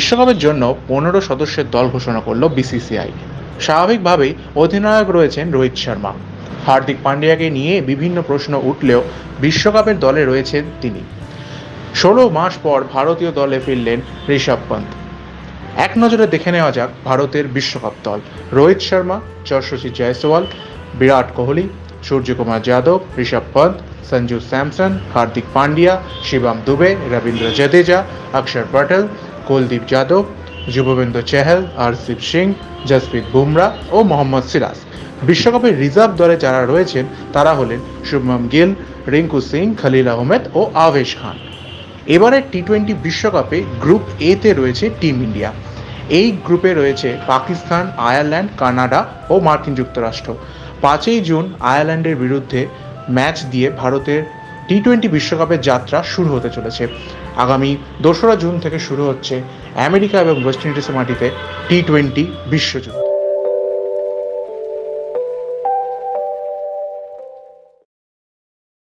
বিশ্বকাপের জন্য পনেরো সদস্যের দল ঘোষণা করল বিসিসিআই। স্বাভাবিকভাবেই অধিনায়ক রয়েছেন রোহিত শর্মা। হার্দিক পান্ডিয়াকে নিয়ে বিভিন্ন প্রশ্ন উঠলেও বিশ্বকাপের দলে রয়েছেন তিনি। ষোলো মাস পর ভারতীয় দলে ফিরলেন ঋষভ পন্থ। এক নজরে দেখে নেওয়া যাক ভারতের বিশ্বকাপ দল। রোহিত শর্মা যশস্বী জয়সওয়াল, বিরাট কোহলি, সূর্যকুমার যাদব, ঋষভ পন্থ, সঞ্জু স্যামসন, হার্দিক পান্ডিয়া, শিবম দুবে, রবীন্দ্র জাদেজা, অক্ষর পটেল কুলদীপ যাদব যুববেন্দ্র চেহল হরদীপ সিং, জসপ্রীত বুমরা ও মোহাম্মদ সিরাজ। বিশ্বকাপের রিজার্ভ দলে যারা রয়েছেন, তারা হলেন শুভম গিল, রিঙ্কু সিং, খলিল আহমেদ ও আবেশ খান। এবারের টি টোয়েন্টি বিশ্বকাপে গ্রুপ এতে রয়েছে টিম ইন্ডিয়া। এই গ্রুপে রয়েছে পাকিস্তান, আয়ারল্যান্ড, কানাডা ও মার্কিন যুক্তরাষ্ট্র। পাঁচই জুন আয়ারল্যান্ডের বিরুদ্ধে ম্যাচ দিয়ে ভারতের টি টোয়েন্টি বিশ্বকাপের যাত্রা শুরু হতে চলেছে। আগামী দোসরা জুন থেকে শুরু হচ্ছে আমেরিকা এবং ওয়েস্ট ইন্ডিজের মাটিতে টি টোয়েন্টি বিশ্বযুদ্ধ।